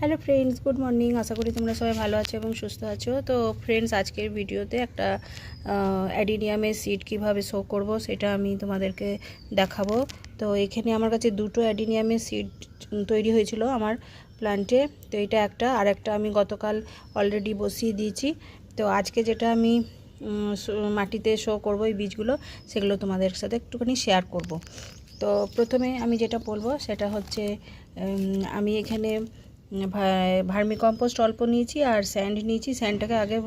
Hello friends good morning আশা করি তোমরা সবাই ভালো আছো এবং সুস্থ আছো। তো ফ্রেন্ডস আজকের ভিডিওতে একটা অ্যাডিনিয়ামের সিট কীভাবে শো করব সেটা আমি তোমাদেরকে দেখাবো। তো এখানে আমার কাছে দুটো অ্যাডিনিয়ামের সিট তৈরি হয়েছিল আমার প্ল্যান্টে তো এটা একটা, আর একটা আমি গতকাল অলরেডি বসিয়ে দিয়েছি। তো আজকে যেটা আমি মাটিতে শো করব এই বীজগুলো, সেগুলো তোমাদের সাথে একটুখানি শেয়ার করব। তো প্রথমে আমি যেটা বলব সেটা হচ্ছে আমি এখানে ভার্মি কম্পোস্ট অল্প নিয়েছি আর স্যান্ড নিয়েছি। স্যান্ডটাকে আগে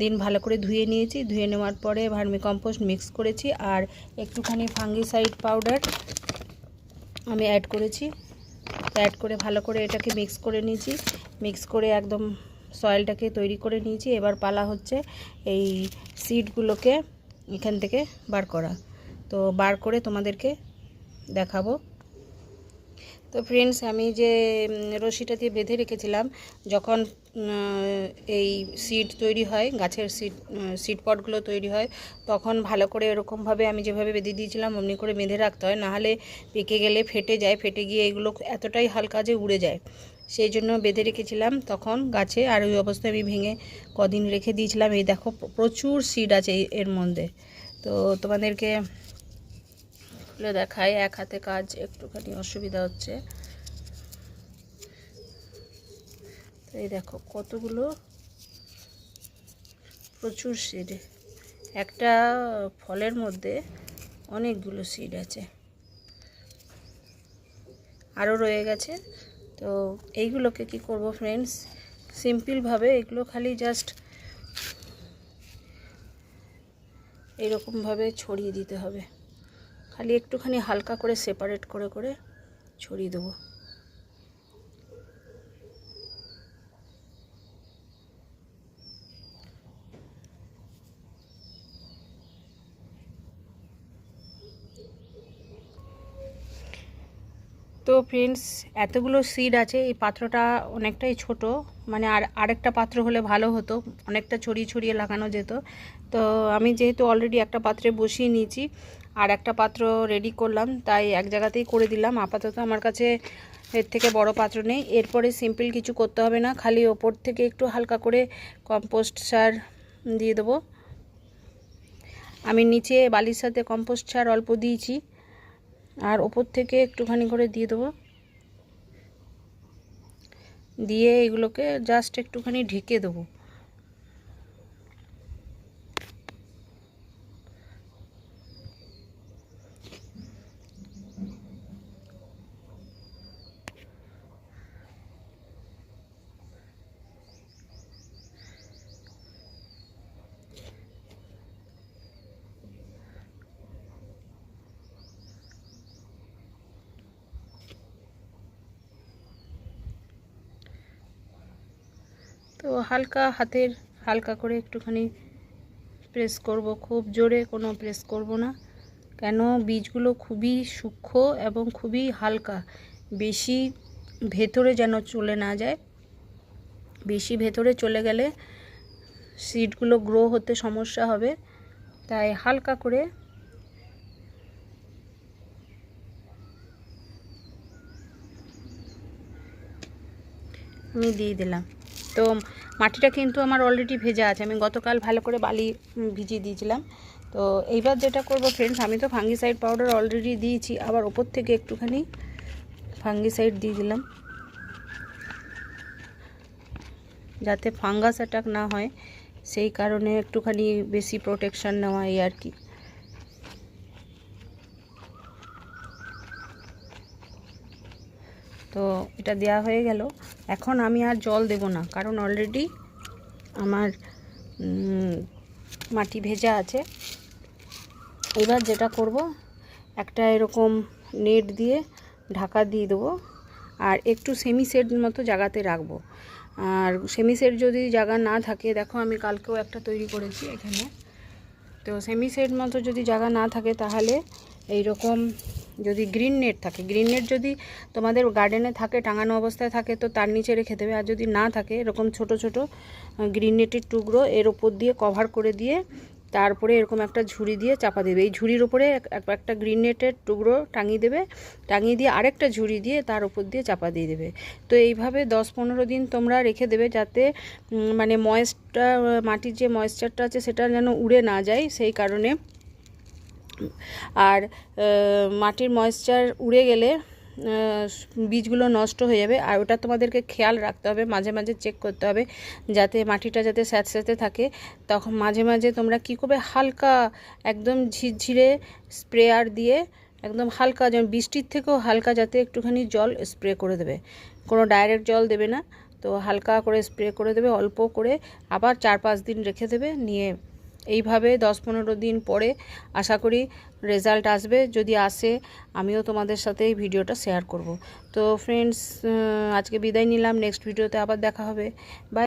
দিন ভালো করে ধুয়ে নিয়েছি। ধুয়ে নেওয়ার পরে ভার্মি কম্পোস্ট মিক্স করেছি আর একটুখানি ফাঙ্গিসাইড পাউডার আমি অ্যাড করেছি। অ্যাড করে ভালো করে এটাকে মিক্স করে নিয়েছি। মিক্স করে একদম সয়েলটাকে তৈরি করে নিয়েছি। এবার পালা হচ্ছে এই সিডগুলোকে এখান থেকে বার করা। তো বার করে তোমাদেরকে দেখাবো। তো ফ্রেন্ডস আমি যে রশিটা দিয়ে বেঁধে রেখেছিলাম, যখন এই সিড তৈরি হয়, গাছের সিড সিড পটগুলো তৈরি হয়, তখন ভালো করে এরকমভাবে আমি যেভাবে বেঁধে দিয়েছিলাম, অমনি করে বেঁধে রাখতে হয়, নাহলে পেকে গেলে ফেটে যায়, ফেটে গিয়ে এগুলো এতটাই হালকা যে উড়ে যায়। সেই জন্য বেঁধে রেখেছিলাম, তখন গাছে, আর ওই অবস্থায় আমি ভেঙে কদিন রেখে দিয়েছিলাম, এই দেখো, প্রচুর সিড আছে এর মধ্যে। তো তোমাদেরকে খুলে দেখাই, এক হাতে কাজ একটুখানি অসুবিধা হচ্ছে। এই দেখো কতগুলো প্রচুর সিড একটা ফলের মধ্যে অনেকগুলো সিড আছে। আরও রয়ে গেছে। তো এইগুলোকে কি করব ফ্রেন্ডস সিম্পলভাবে এগুলো খালি জাস্ট এইরকমভাবে ছড়িয়ে দিতে হবে। খালি একটুখানি হালকা করে সেপারেট করে করে ছড়িয়ে দেবো। তো ফ্রেন্ডস এতগুলো সিড আছে, এই পাত্রটা অনেকটাই ছোট মানে আর আরেকটা পাত্র হলে ভালো হতো, অনেকটা ছড়িয়ে ছড়িয়ে লাগানো যেত। তো আমি যেহেতু অলরেডি একটা পাত্রে বসিয়ে নিয়েছি আর একটা পাত্র রেডি করলাম, তাই এক জায়গাতেই করে দিলাম। আপাতত আমার কাছে এর থেকে বড় পাত্র নেই। এরপরে সিম্পল কিছু করতে হবে না, খালি ওপর থেকে একটু হালকা করে কম্পোস্ট সার দিয়ে দেবো। আমি নিচে বালির সাথে কম্পোস্ট সার অল্প দিয়েছি, আর ওপর থেকে একটুখানি করে দিয়ে দেবো। দিয়ে এগুলোকে জাস্ট একটুখানি ঢেকে দেবো। তো হালকা হাতের, হালকা করে একটুখানি প্রেস করব। খুব জোরে কোনো প্রেস করব না। কেন? বীজগুলো খুবই সূক্ষ্ম এবং খুবই হালকা। বেশি ভেতরে যেন চলে না যায়। বেশি ভেতরে চলে গেলে সিডগুলো গ্রো হতে সমস্যা হবে। তাই হালকা করে আমি দিয়ে দিলাম। তো মাটিটা কিন্তু আমার অলরেডি ভেজা আছে। আমি গতকাল ভালো করে বালি ভিজিয়ে দিয়েছিলাম। তো এইবার যেটা করব ফ্রেন্ডস আমি তো ফাঙ্গিসাইড পাউডার অলরেডি দিয়েছি, আবার ওপর থেকে একটুখানি ফাঙ্গিসাইড দিয়ে দিলাম। যাতে ফাঙ্গাস অ্যাটাক না হয়, সেই কারণে একটুখানি বেশি প্রোটেকশান নেওয়া এই আর কি। তো এটা দেয়া হয়ে গেল। এখন আমি আর জল দেব না, কারণ অলরেডি আমার মাটি ভেজা আছে। এবার যেটা করব, একটা এরকম নেট দিয়ে ঢাকা দিয়ে দেবো, আর একটু সেমি সেট মতো জায়গাতে রাখব। আর সেমি সেট যদি জায়গা না থাকে, দেখো আমি কালকেও একটা তৈরি করেছি এখানে। তো সেমি সেট মতো যদি জায়গা না থাকে, তাহলে এই রকম যদি গ্রিন নেট থাকে। গ্রিন নেট যদি তোমাদের গার্ডেনে থাকে, টাঙানো অবস্থায় থাকে, তো তার নিচে রেখে দেবে। আর যদি না থাকে, এরকম ছোট ছোট গ্রিন নেটের টুকরো এর ওপর দিয়ে কভার করে দিয়ে তারপরে এরকম একটা ঝুড়ি দিয়ে চাপা দেবে। এই ঝুড়ির উপরে এক- এক- একটা গ্রিন নেটের টুকরো টাঙিয়ে দেবে। টাঙিয়ে দিয়ে আরেকটা ঝুড়ি দিয়ে তার উপর দিয়ে চাপা দিয়ে দেবে। তো এইভাবে দশ পনেরো দিন তোমরা রেখে দেবে যাতে মানে ময়েসটা মাটির যে ময়েশ্চারটা আছে, সেটা যেন উড়ে না যায়। সেই কারণে আর মাটির ময়েশ্চার উড়ে গেলে বীজগুলো নষ্ট হয়ে যাবে। আর ওটা তোমাদেরকে খেয়াল রাখতে হবে, মাঝে মাঝে চেক করতে হবে, যাতে মাটিটা যাতে স্যাঁতস্যাঁতে থাকে। তখন মাঝে মাঝে তোমরা কি করবে, হালকা একদম ঝিরঝিরে স্প্রেয়ার দিয়ে, একদম হালকা যেমন বৃষ্টির থেকেও হালকা যাতে একটুখানি জল স্প্রে করে দেবে। কোনো ডাইরেক্ট জল দেবে না, তো হালকা করে স্প্রে করে দেবে, অল্প করে আবার চার পাঁচ দিন রেখে দেবে, নিয়ে এইভাবে দশ পনেরো দিন পরে আশা করি রেজাল্ট আসবে। যদি আসে, আমিও তোমাদের সাথে এই ভিডিওটা শেয়ার করব। তো ফ্রেন্ডস আজকে বিদায় নিলাম। নেক্সট ভিডিওতে আবার দেখা হবে। বাই